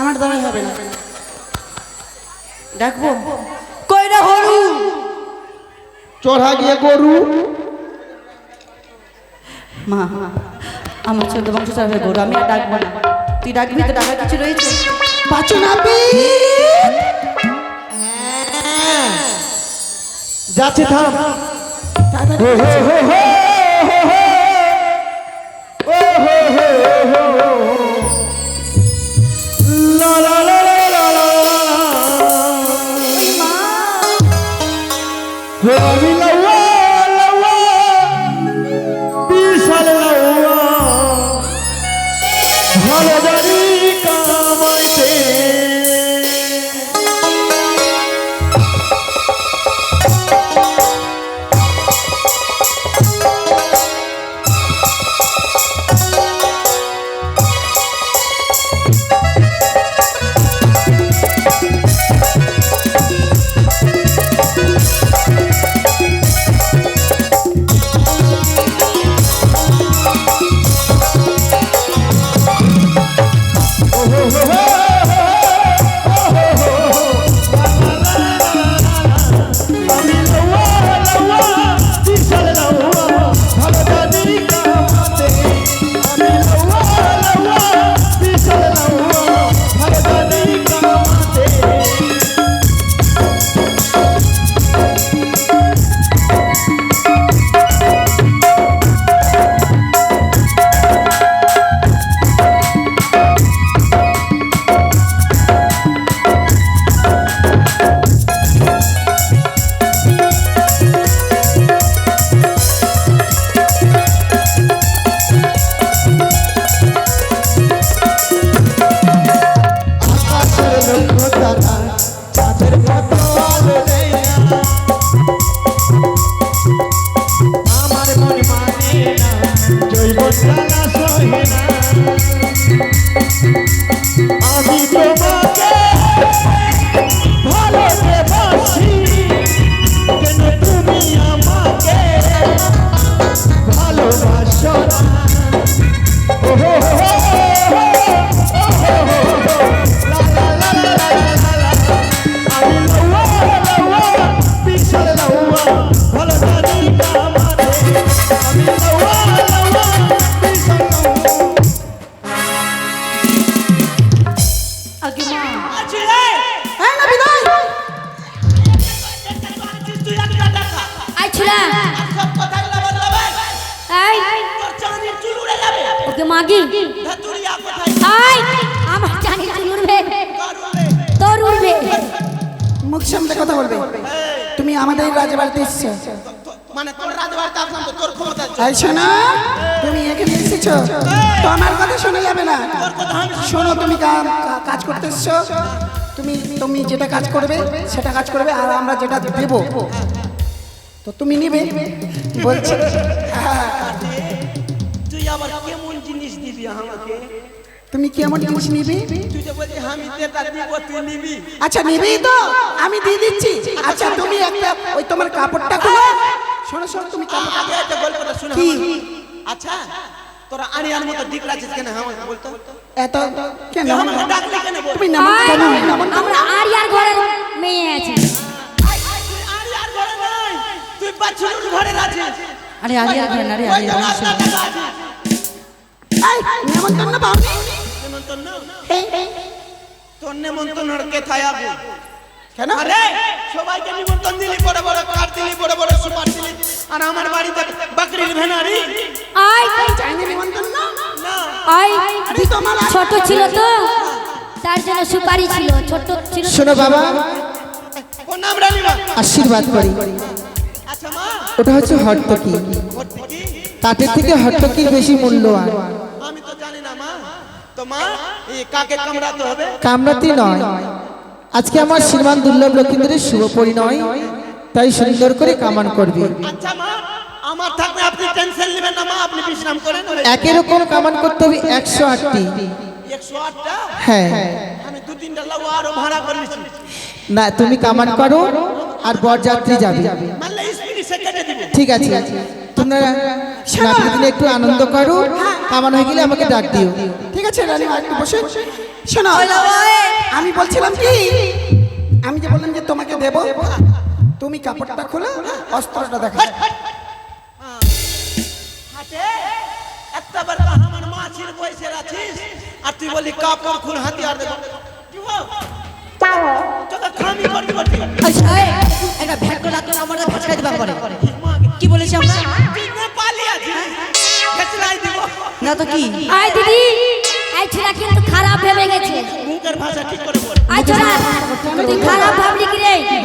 আমার দ্বারাই হবে না। ডাকবো? কইরা হরু চড়া গিয়ে গরু? মা আমার চোদ্দ বংশ চাপে গরু আমি আর ডাকবো না। তুই ডাকবি তো ডাকার কিছু রয়েছে? পাচু নাপি যাচ্ছে থাম। হো, হো, হো, মাগি আই আমার জানি চুল উড়বে তোর উড়বে মুখ সামনে কথা বলবে। তুমি আমাদের রাজবাড়িতে এসেছ। মানে তোর রাজবাড়িতে আসলাম তো তোর ক্ষমতা আছে। শোনো তুমি এখানে এসেছ। তো আমার কথা শোনা যাবে না। শোনো তুমি কাজ করতে এসছো। তুমি তুমি যেটা কাজ করবে সেটা কাজ করবে আর আমরা যেটা দেব তো তুমি নিবে। বলছে তুমি কেমন জিনিস নিবি তুই যে বলছিস আমি যেটা দিব তুই নিবি? আচ্ছা নিবি তো। আমি দিয়ে দিচ্ছি। আচ্ছা তুমি একটা ওই তোমার কাপড়টা খুলো। শোনো শোনো তুমি কাপড় আগে একটা গল্পটা শুনে কি? আমার। আচ্ছা তোরা আড়িয়ার মতো রাখিস কেন? আমাকে বলতো। এত কেন? আমাকে ডাকলি কেন বল? তুমি নাম কেন? নাম আমরা আর ইয়ার ঘরের মেয়ে আছি। তুই আড়িয়ার ঘরে নাই তুই বাছুর ঘরে আছিস আরে আরিয়ার ঘরে না রে আরিয়ার তো ঘরে নেমন্তন্ন পাওনি নেমন্তন্ন? তোর নেমন্তন্ন কেথায় আগে কেন? আরে সবাইকে নিমন্ত্রণ দিলি বড় বড় কাঠ দিলি বড় বড় সুপার দিলি আর আমার বাড়িতে বাকরির ভেনারি। আই চাইনি নেমন্তন্ন না আই আরে তোমার ছোট ছিল তো। তার জন্য সুপারি ছিল ছোট ছিল। শোনো বাবা। ওর নাম রানীমা আশীর্বাদ করি। আচ্ছা মা। ওটা হচ্ছে হট্টকি। ভর্তি কি কাঠের থেকে হট্টকির বেশি মূল্যবান। আমি তো জানি না। মা তো মা কাকে কামড়াতে হবে? নয়। আজকে আমার শ্রীমান দুর্লভ লক্ষিন্দ্রের শুভ পরিণয়। তাই সুন্দর করে কামান করবে। আচ্ছা মা আমার থাকবে আপনি টেনশন নেবেন না মা আপনি বিশ্রাম করেন একই রকম কামান করতে হবে একশো আটটি। একশো আটটা? হ্যাঁ। আমি দু তিনটা লাউ আরও ভাড়া করে না তুমি কামান করো আর বরযাত্রী যাবে। ঠিক আছে। তোমরা নাচের দিনে একটু আনন্দ করো। কামান হয়ে গেলে আমাকে ডাক দিও। ঠিক আছে রানীমা একটু বসে। শোনো আমি বলছিলাম কি? আমি যে বললাম যে তোমাকে দেব তুমি কাপড়টা খোলো অস্ত্রটা দেখা। হাটে একটা বার আমার মাছির বয়সের আছিস। আর তুই বলি কাপড় খুল হাতিয়ার দেবো। কি হো? তোকে খামি করবি আচ্ছা এই, একটা ভ্যাট করে আমার ভ্যাচকাই দিবা করে কি বলেছি আমরা? না তো কি? আয় দিদি এই ছেলে কিন্তু খারাপ ভেবে গেছে। মুখের ভাষা ঠিক করে বল আয় ছোড়া তুই খারাপ ভাবলি কি রে? কি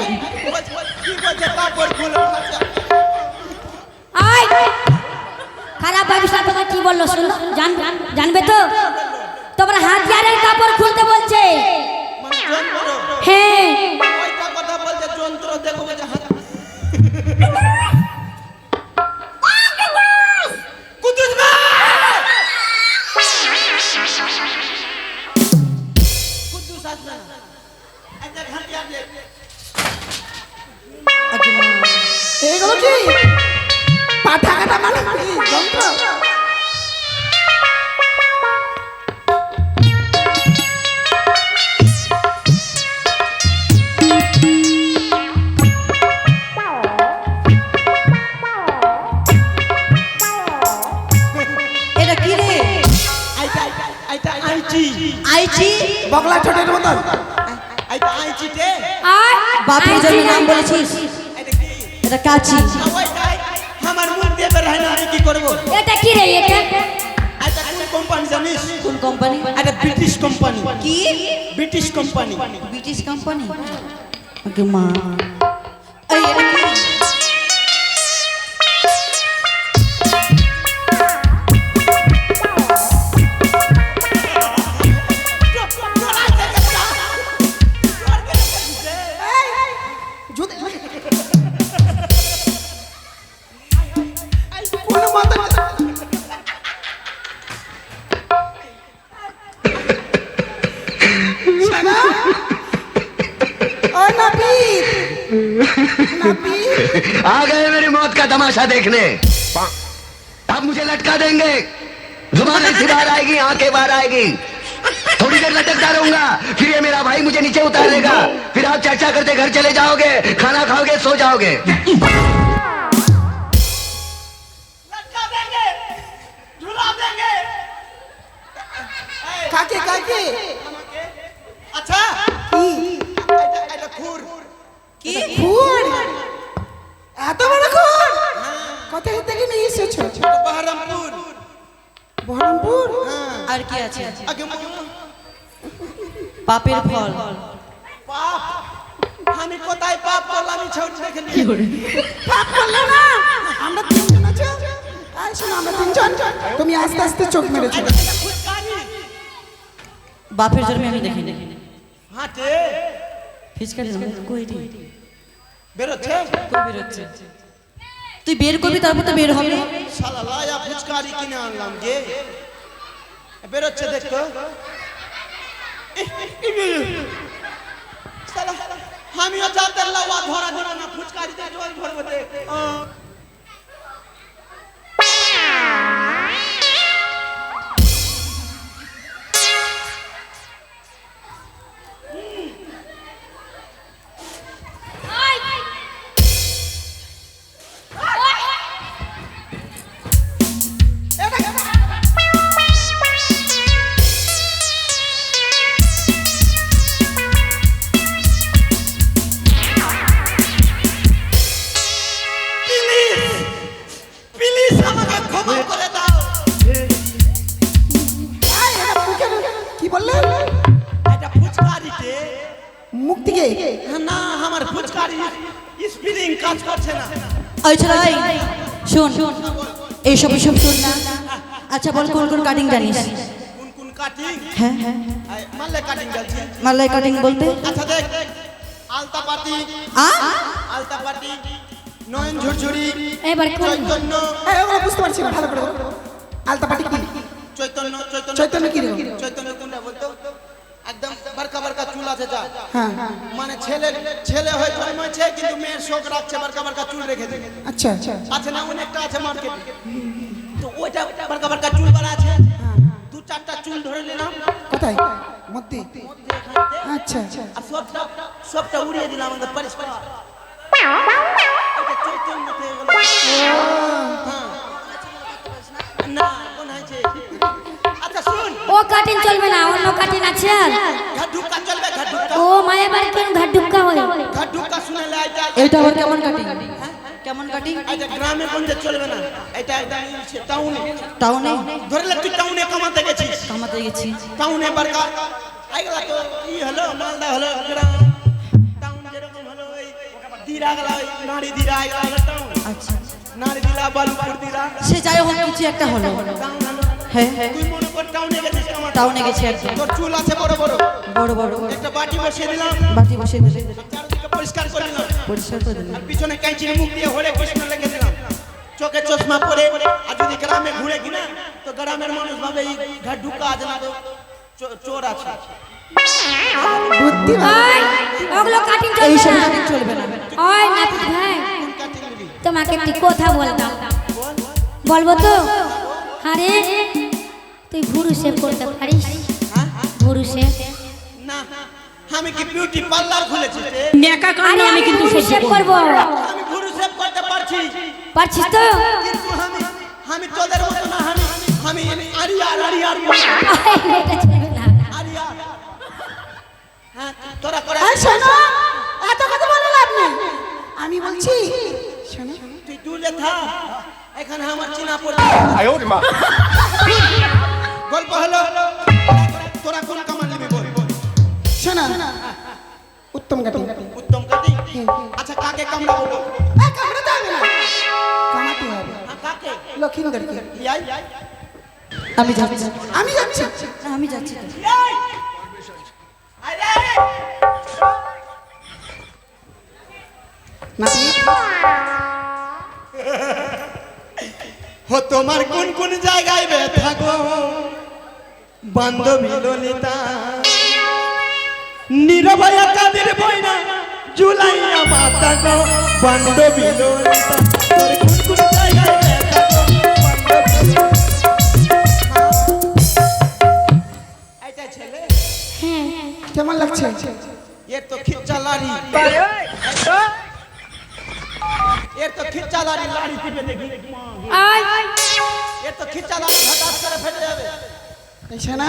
বলছে কাপড় খুল আয়। খারাপ ভাবিস না তোকে কি বলল শুনো জান জানবে তো? তোমরা হাতিয়ারের কাপড় খুলতে বলছে। যন্ত্র হ্যাঁ। ওইটা কথা বলছে যন্ত্র দেখো বলছে হাত কি? পাঠা কাটা মানে কি? যন্ত্র? এটা কি রে? আইটা আইটা আইচি? বগলা ছোটের মতন। আইচি দে আয় বাপের জন্য নাম বলেছিস। এটা কি এটা কাচি ওইটাই আমার মুখ দিয়ে বের হয় না আমি কি করব এটা কি রে এটা এটা কোন কোম্পানি জানিস কোন কোম্পানি এটা ব্রিটিশ কোম্পানি কি ব্রিটিশ কোম্পানি ব্রিটিশ কোম্পানি আগে মা এই এটা কি आ गए मेरी मौत का तमाशा देखने अब मुझे लटका देंगे ज़ुबान ऐसी बाहर आएगी आँखें बाहर आएगी थोड़ी देर लटकता रहूँगा फिर ये मेरा भाई मुझे नीचे उतार देगा फिर आप चर्चा करते घर चले जाओगे खाना खाओगे सो जाओगे लटका देंगे झुला देंगे কি? খুন। এত বড় খুন? কোথায় থেকে নিয়ে এসেছ? বহরমপুর। বহরমপুর? আর কি আছে? পাপের ফল। পাপ। আমি কোথায় পাপ করলাম আমি ছোট দেখে নিয়ে পাপ করলে না? আমরা তিনজন আছি? এই শোনো আমরা তিনজন। তুমি আস্তে আস্তে চোখ মেরেছো। বাপের জন্মে আমি দেখি দেখি হাটে ফিসকারি কই রে? বেরোচ্ছে? কই বেরোচ্ছে? তুই বের করবি তারপর তো বের হবে। শালা লায়া ফুচকারি কিনে আনলাম গে বেরোচ্ছে দেখতো শালা আমিও যাতে লাওয়া ধরা ধরা না ফুচকারিতে জল ভরবো দেখ। না আমার ফুচকারি স্পিরিং কাজ করছে না। ওই ছেলে ওই শোন এইসব এইসব শোন না। আচ্ছা বল কোন কোন কাটিং জানিস? কোন কোন কাটিং হ্যাঁ হ্যাঁ। মাল্লে কাটিং জ্বলছে মালাই কাটিং বলতে? আচ্ছা দেখ আলতা পাটি আ? আলতা পাটি নয়ন ঝুরঝুরি এবার কোন চৈতন্য। এই, ওগুলো বুঝতে পারছি ভালো করে বলো। আলতাপাটি কি? চৈতন্য চৈতন্য। চৈতন্য কি রে? চৈতন্য কোনটা বলতো? একদম আছে যা। হ্যাঁ। মানে ছেলে ছেলে হয়ে জন্মেছে কিন্তু মেয়ের শোক রাখছে বারকা বারকা চুল রেখেছে আচ্ছা আচ্ছা। আছে না? অনেকটা আছে মার্কেটে তো ওইটা বারকা বারকা চুল বাড়া আছে। দু চারটা চুল ধরে নিলাম। কোথায়? মধ্যে। আচ্ছা। আচ্ছা আর সবটা সবটা উড়িয়ে দিলাম আমাদের পরিষ্কার। হয়ে গেল। হ্যাঁ। না কোন হয়েছে? আচ্ছা শুন। ও কাটিং চলবে না অন্য কাটিং আছে আর ঘাট ঢুকা চলবে ঘাট ও মায়ের বাড়ি কেন ঘাট ঢুকা হয়? ঘাট ঢুকা শুনে লে এটা আবার কেমন কাটিং কেমন কাটিং এটা গ্রামে গঞ্জে চলবে না। এটা একদম টাউনে। টাউনে? ধরলে তুই টাউনে কামাতে গেছিস। কামাতে গেছি। টাউনে আইগলা তো ই হলো? মালদা হলো গ্রাম। টাউন যেরকম হলো ওই দিরা গলা ওই নাড়ি দিরা আইগলা টাউন। আচ্ছা নাড়ি দিলা বালুপুর দিরা সে যাই হোক কিছু একটা হলো। টাউন হলো হ্যাঁ। হ্যাঁ তুই মনে কর টাউনে গেছিস কামাতে টাউনে গেছি একদম। তোর চুল আছে বড় বড়। বড় বড় একটা বাটি বসিয়ে দিলাম। বাটি বসে দিলে চারদিকে পরিষ্কার করে দিলাম পরিষ্কার করে দিলে আর পিছনে কাঁচির মুখ দিয়ে হরে কৃষ্ণ লিখে দিলাম। চোখে চশমা পরে আর যদি গ্রামে ঘুরে কিনা তো গ্রামের মানুষ ভাবে এই ঘাট ঢুকা আছে না তো? চোর আছে। বুদ্ধি ওই ওগুলো কাটিং এই সব কাটিং চলবে না। ওই নাপিত ভাই? তোমাকে একটি কথা বলতাম। বলব তো? আরে তুই ভুরু সেভ করতে পারিস? হ্যাঁ? ভুরু সেভ না আমি কি বিউটি পার্লার খুলেছি? রে? আরে আমি কিন্তু সেভ করব। আমি ভুরু সেভ করতে পারছি। পারছিস তো? কিন্তু আমি আমি তোদের মতো না আমি আমি আরিয়ার এটা চলবে হ্যাঁ তোরা করে শোনো এত কথা বলে লাভ নেই। আমি বলছি শোনো। তুই দূরে থাক। এখানে আমার চিনা পড়ছে গল্প হলো তোরা কোন কামান নিবি বল। শোনো উত্তম কাটিং। উত্তম কাটি? আচ্ছা কাকে কামড়াবো? বল? এই কামড়াতে হবে না। কামাতে হবে। কাকে? লক্ষিন্দরকে। আমি যাচ্ছি। আমি যাচ্ছি। আমি যাচ্ছি। তো। তোমার কোন কোন জায়গায় বে থাকো বান্ধবী ললিতা। নিরভয়া কাদের বইনা জুলাইয়া মাতা গো বান্ধবী ললিতা তোর জায়গায় ছেলে। কেমন লাগছে? এর তো খিচ্চা লাড়ি এর তো খিচ্চা লাড়ি লাড়ি টিপে দেখি। এর তো খিচ্চা লাড়ি হঠাৎ করে ফেটে যাবে। শোনা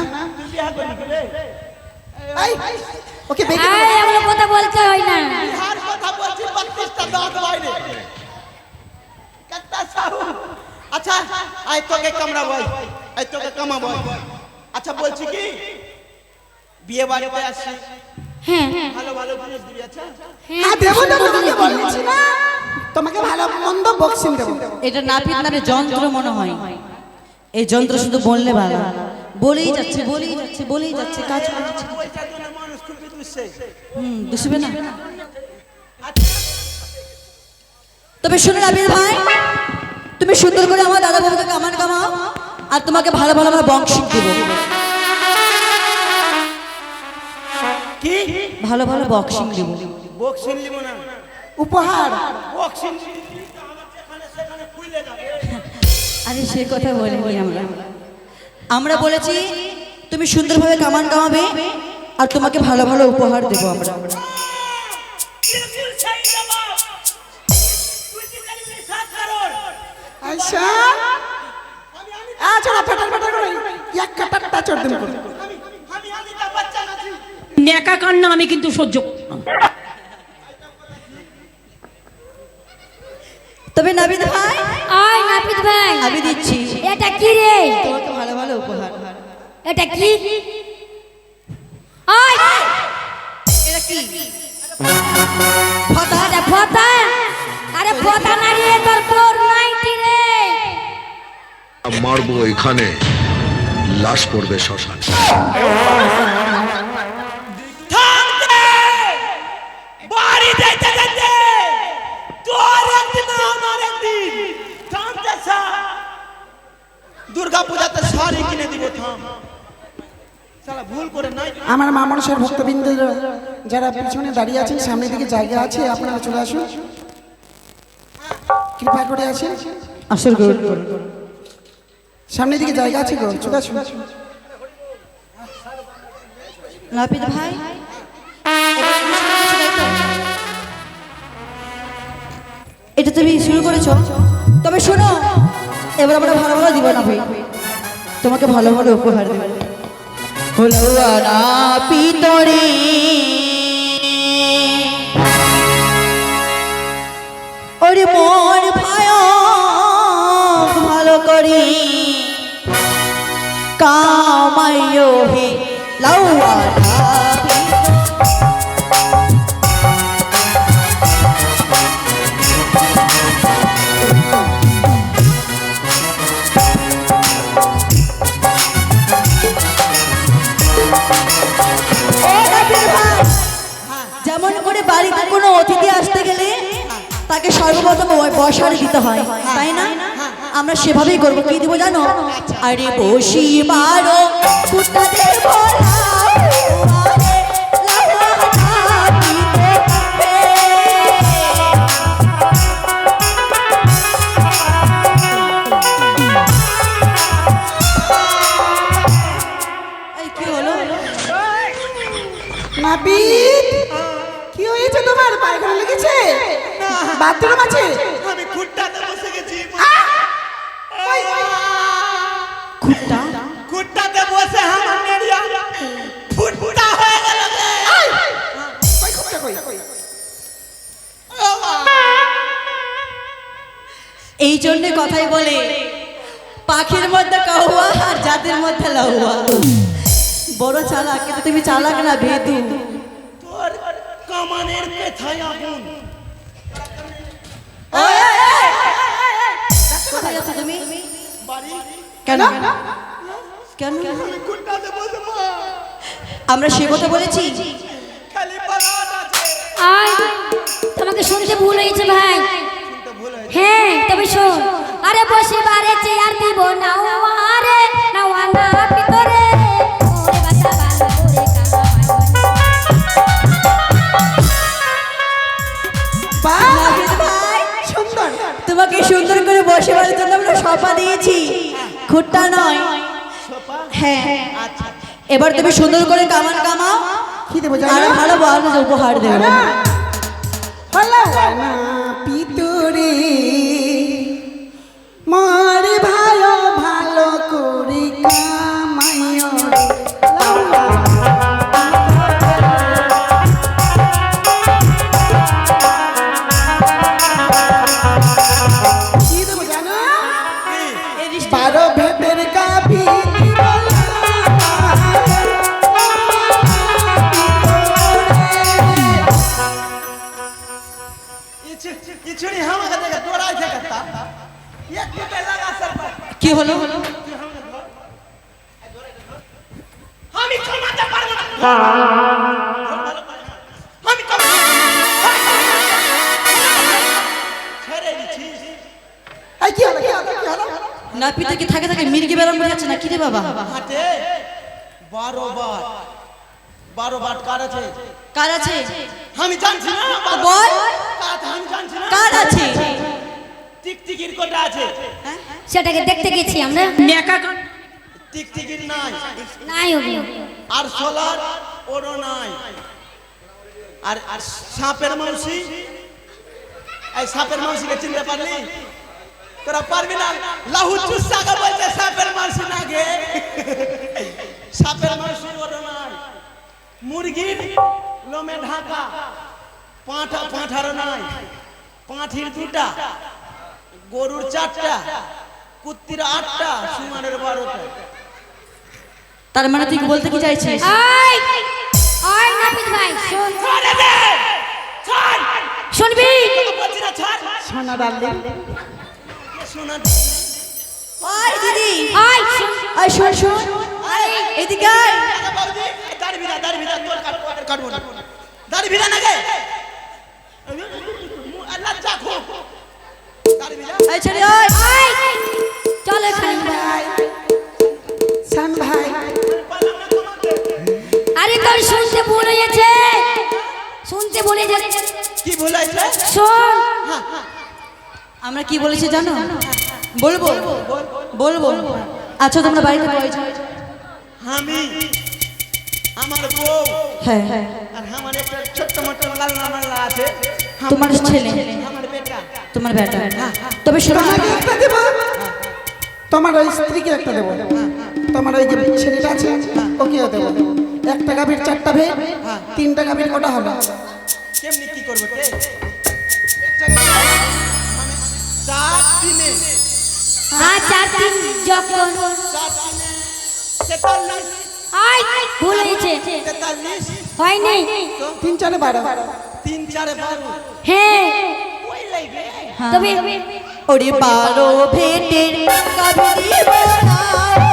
এই কথা বলতে হয় না। কথা বলছি দাঁত বাইরে। সাহু। আচ্ছা আই তোকে কামড়া বল আই তোকে কামা বল আচ্ছা বলছি কি? বিয়ে বাড়িতে হ্যাঁ। ভালো ভালো জিনিস দিবি আচ্ছা? হ্যাঁ দেবো তো তোমাকে বলেছি। না তোমাকে ভালো মন্দ বক্সিং দেবো। এটা নাপিত নারে যন্ত্র মনে হয়। এই যন্ত্র শুধু বললে ভালো। বলেই যাচ্ছে বলেই যাচ্ছে বলেই যাচ্ছে কাজ করছে হুম দুষবে না। তবে শুনে নাপিত ভাই তুমি সুন্দর করে আমার দাদা বাবুকে কামান কামাও আর তোমাকে ভালো ভালো আমরা বংশিক দেবো। কি? ভালো ভালো বক্সিং দেবো। বক্সিং না। উপহার। বক্সিং আরে সে কথা বলিনি আমরা। আমরা বলেছি তুমি সুন্দরভাবে কামান কামাবে আর তোমাকে ভালো ভালো উপহার দেবো আমরা আচ্ছা আচ্ছা ফাটার ফাটার করে এক কাটারটা চড় দিন আমি আমি আমি তা বাচ্চা নাছি নেকা কান্না আমি কিন্তু সহ্য করি না। তবে নাবিদ ভাই আয় নাপিত ভাই। আমি দিচ্ছি। এটা কি রে? তোমাকে ভালো ভালো উপহার। এটা কি? আয়। এটা কি? ফাটা এটা ফতা? আরে ফতা না রে তোর ফোর নাইনটি রে মারবো এখানে। লাশ পড়বে শ্মশান। দুর্গা পূজাতে শাড়ি কিনে দিব থাম। শালা ভুল করে নাই? আমার মা মানুষের ভক্তবৃন্দ যারা পিছনে দাঁড়িয়ে আছেন সামনের দিকে জায়গা আছে আপনারা চলে আসুন। কৃপা করে আছেন আসল গরু সামনের দিকে জায়গা আছে গো চলে আসুন। ভাই এটা তুমি শুরু করেছ। তবে শোনো এবার আমরা ভালো ভালো দিব না ভাই তোমাকে ভালো ভালো উপহার দেব। হলো পিতরে ওরে মন ভাই ভালো করি। কামাইও হে লাউয়া সর্বপ্রথম বসার দিতে হয়। তাই না? আমরা সেভাবেই করব। কি দিব জানো? আরে বসি বারো কুত্তা দেব বাথরুম আছে? আমি খুঁটটাতে বসে গেছি। খুঁটটা? খুঁটটাতে বসে আমার নেড়িয়া। ফুটফুটা হয়ে গেল রে। কই খুঁজছে কই? এই জন্য কথাই বলে পাখির মধ্যে কাহুয়া আর জাতের মধ্যে লাহুয়া বড় চালাক কিন্তু তুমি চালাক না ভেতু তোর কামানের পেছায় আগুন। কোথায় যাচ্ছ তুমি? কেন? আমরা সে কথা বলেছি। খালি পালাট আছে আয় তোমাকে শুনতে ভুল হয়েছে ভাই। শুনতে ভুল হয়েছে হ্যাঁ তবে শোন। আরে বসে বারে চেয়ার দিব নাও আরে না ভিতরে। ওরে তোমাকে সুন্দর করে বসে বাড়ির জন্য আমরা সপা দিয়েছি। খুঁটটা নয়। হ্যাঁ। এবার তুমি সুন্দর করে কামান কামাও। কি দেবো আর ভালো ভালো উপহার দেবো। পিতুরি। মরে ভালো ভালো করে কামাইও কি হলো? আমি কমাতে পারব না। দিছিস এই কি হলো? কি হলো? কি হলো? নাপিতে কি থাকে থাকে মির্গি বেরাম করে যাচ্ছে না কি রে বাবা? হাটে বারো বার। বারো বার কার আছে? কার আছে? আমি জানছি না। বল। কার আছে আমি জানছি না। কার আছে? টিকটিকির কোটা আছে। সেটাকে দেখতে গেছি আমরা। নেকা টিকটিকির নাই। নাই ওগুলো আর সোলার ওরও নাই। আর আর সাপের মাংসি এই সাপের মাংসিকে চিনতে পারলি? তোরা পারবি না? লাহু চুসাকে বলছে সাপের মাংসি না গে। সাপের মাংসি ওরও নাই। মুরগির লোমে ঢাকা। পাঁঠা পাঁঠারও নাই। পাঁঠির দুটা। গরুর চারটা কুত্তির আটটা সুমানের বারোটা। তার মানে তুই বলতে কি চাইছিস? আয়! আয় নাপিত ভাই শোন। ছাড়ে দে ছাড়! শুনবি? বলছি না ছাড়! সোনা ডাললে শোনা ওই দিদি। আয় শোন। আয় শোন শোন। এদিকে আয়। দাড়ি ভিড়া দাড়ি ভিড়া তোর কাটবো কাটবো না দাড়ি ভিড়া না আল্লাহ যা খো দাড়ি ভিড়া এই ছেলে আয় আয় চল এখানে। ভাই। শান আরে তোর শুনতে ভুল হয়েছে। শুনতে ভুলে যাচ্ছে কি ভুল হয়েছে? শোন। আমরা কি বলেছি জানো? বলব। বলব আচ্ছা তোমরা বাড়িতে বলেছ আমি আমার বউ। হ্যাঁ হ্যাঁ। আর আমার একটা ছোট্ট মোটো লাল্লা মাল্লা আছে। তোমার ছেলে। আমার তোমার বেটা। তবে একটা দেবো? তোমার ওই স্ত্রীকে একটা দেবো। তোমার ওই যে ছেলেটা আছে ওকে দেবো। একটা গাভীর চারটা ভেদ তিনটা গাভীর কটা হবে? কেমনি কি করব মানে চার দিনে হ্যাঁ চার দিন যখন। চার দিনে তেতাল্লিশ আই ভুল হয়েছে। তেতাল্লিশ? হয়নি। তিন চারে বারো। তিন চারে বারো। হ্যাঁ। তবে ওরে বারো ভেটের কাবিনী বানাও,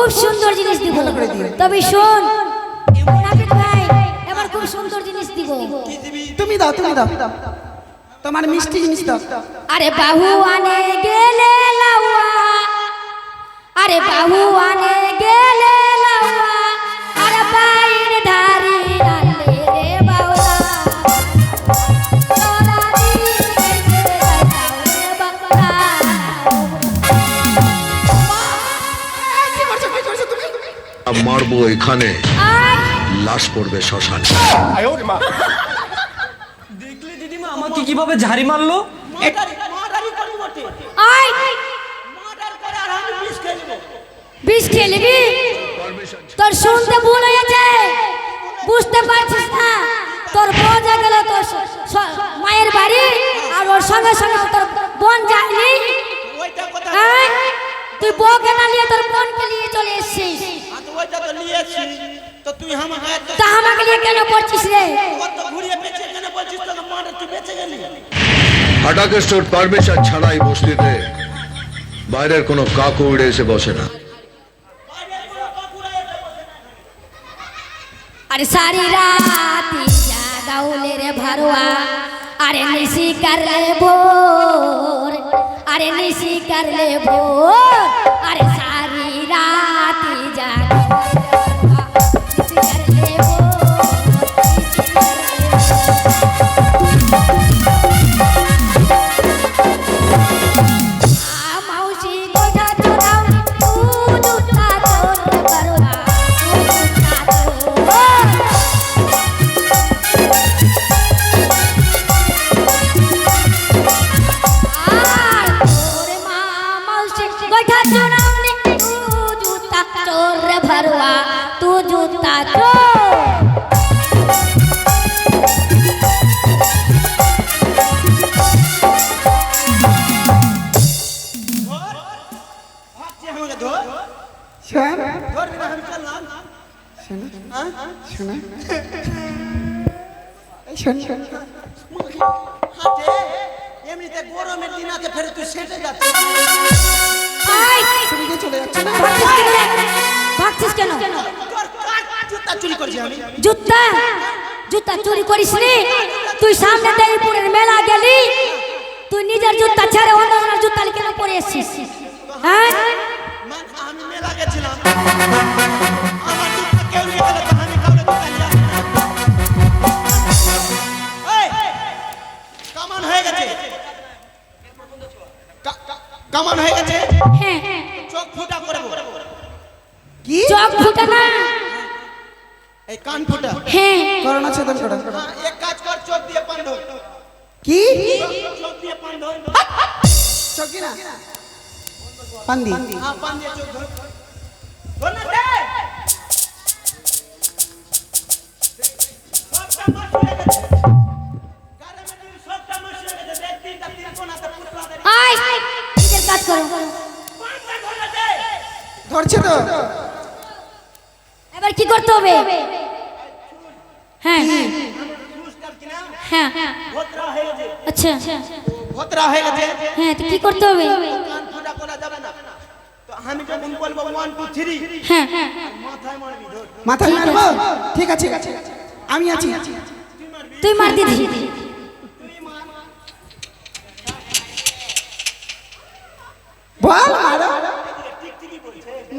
খুব সুন্দর জিনিস দিব। তবে শোন ভাই এবার খুব সুন্দর জিনিস দিব। তুমি দাও তুমি দাও। তোমার মিষ্টি জিনিস দাও। আরে বাহু আনে গেলে লাউয়া। আরে বাহু আনে গেলে লাউয়া। আরে মারবো এখানে। লাশ পড়বে শ্মশানে। দেখলে দিদিমা আমাকে কীভাবে ঝাড়ি মারলো? বিষ খেলবি তোর শুনতে ভুল হয়েছে। বুঝতে পারছিস না। তোর গেল তোর মায়ের বাড়ি আর ওর সঙ্গে সঙ্গে তোর বোন যায়নি। ওইটা কথা এই, তুই বউকে না নিয়ে তোর বোনকে নিয়ে চলে এসছিস। আর তো নিয়েছি তো তুই আমাকে তা আমাকে নিয়ে কেন পড়ছিস রে? কত ঘুরিয়ে বেঁচে কেন বলছিস তোকে মার্ডার তুই বেঁচে গেলি? হাটাকে স্টোর পারমিশন ছাড়াই বস্তিতে বাইরের কোনো কাকু উড়ে এসে বসে না। আরে সারি রাতি জাগাউলে রে ভারোয়া। আরে নিশি করলে ভোর আরে নিশি করলে ভোর। আরে সারি রাতি। Yeah. জুতা চুরি করেছি আমি। জুতা? জুতা চুরি করিস নি? তুই সামনে দেবীপুরের মেলা গেলি। তুই নিজের জুতা ছেড়ে অন্য জুতা কেন পরে এসছিস? হ্যাঁ? আমি মেলা গেছিলাম। আমার জুতা কেউ নিয়ে গেলে আমি কাউকে জুতা নিয়ে আসি না। এই, কামান হয়ে গেছে। কা- কামান হয়ে গেছে। হ্যাঁ। চোখ ফুটা করব কি চোখ ফুটা না। এই কান ফুটা। হ্যাঁ। করোনা ছেদন করো হ্যাঁ, এক কাজ কর চোখ দিয়ে পান ধর। কি? চোখ দিয়ে পান ধর। চকি না পান্দি হ্যাঁ পান দিয়ে চোখ ধর। ধর না দে। ধরছে তো। এবার কি করতে হবে? হ্যাঁ। হয়ে। আচ্ছা। ভদ্রা হয়ে গেছে। হ্যাঁ তো কি করতে হবে? কান ফুটা করা যাবে না। তো আমি যখন বলব ওয়ান টু থ্রি হ্যাঁ। মাথায় মারবি মাথায় মারবো? ঠিক আছে আমি আছি। তুই মার দিদি। বল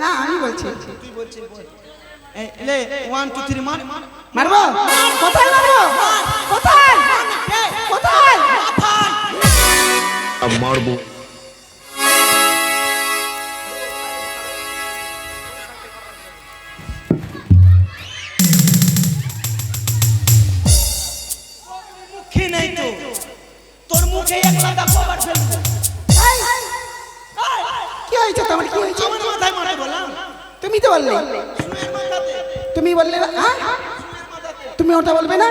না আমি বলছি। এই, এলে 1 2 3 মার। মারবো? কোথায় মারবো? কোথায়? কোথায়? মারবো। মুখে নেই তো। তোর মুখে এক লাদা খবর ফেলব। কি হয়েছে? তোমার কি হয়েছে? আমার মাথায় মাথায় বললাম। তুমি তো বললে। তুমি বললে হ্যাঁ? তুমি ওটা বলবে না?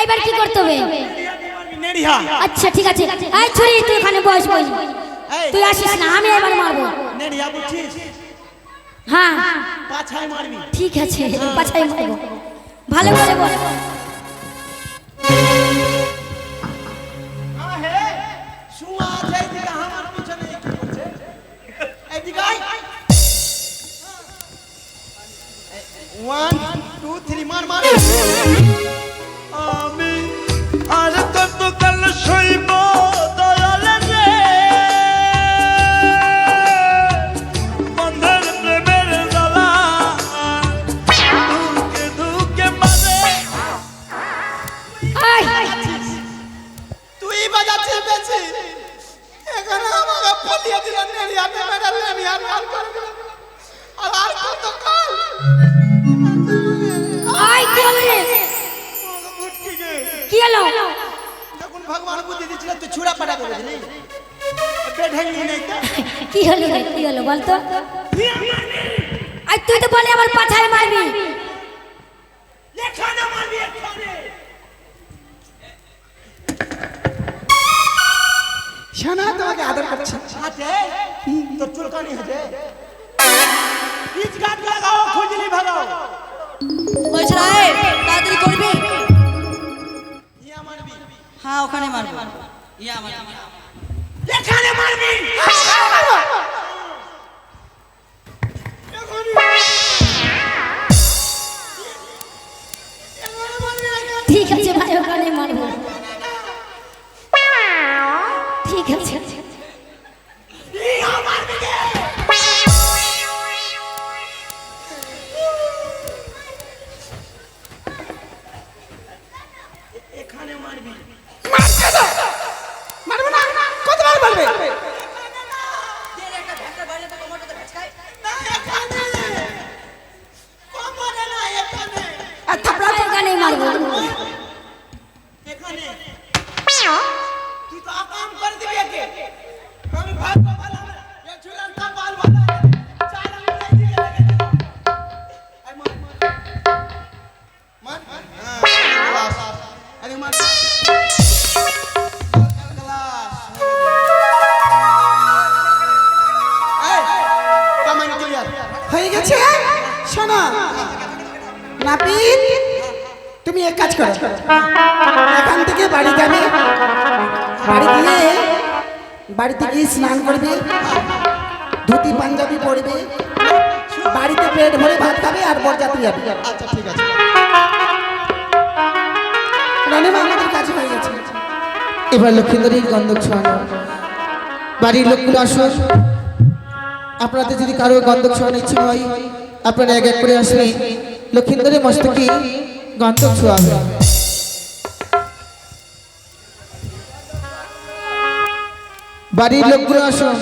এইবার কি করতে হবে? আচ্ছা ঠিক আছে। এই ছুরি তুই এখানে বস বস। তুই আসিস না আমি এবার মারবো। নেড়িয়া বুঝছিস? হ্যাঁ। পাছায় মারবি। ঠিক আছে পাছাই মারবো। ভালো করে বল ওয়ান টু থ্রি মার মার। আমি আর কত কাল সইব বাড়িতে গিয়ে স্নান করবে ধুতি পাঞ্জাবি পরবে বাড়িতে পেট ভরে ভাত খাবে আর বরযাত্রী যাবে আচ্ছা ঠিক আছে। রানীমা আমাদের কাজ হয়ে গেছে। এবার লক্ষ্মীন্দরীর গন্ধক ছোঁয়ানো বাড়ির লোকগুলো আসুন। আপনাদের যদি কারও গন্ধক ছোঁয়ানোর ইচ্ছে হয় আপনারা এক এক করে আসলে লক্ষ্মীন্দরীর মস্তকে গন্ধক ছোঁয়াবে বাড়ির লোকগুলো আসুন।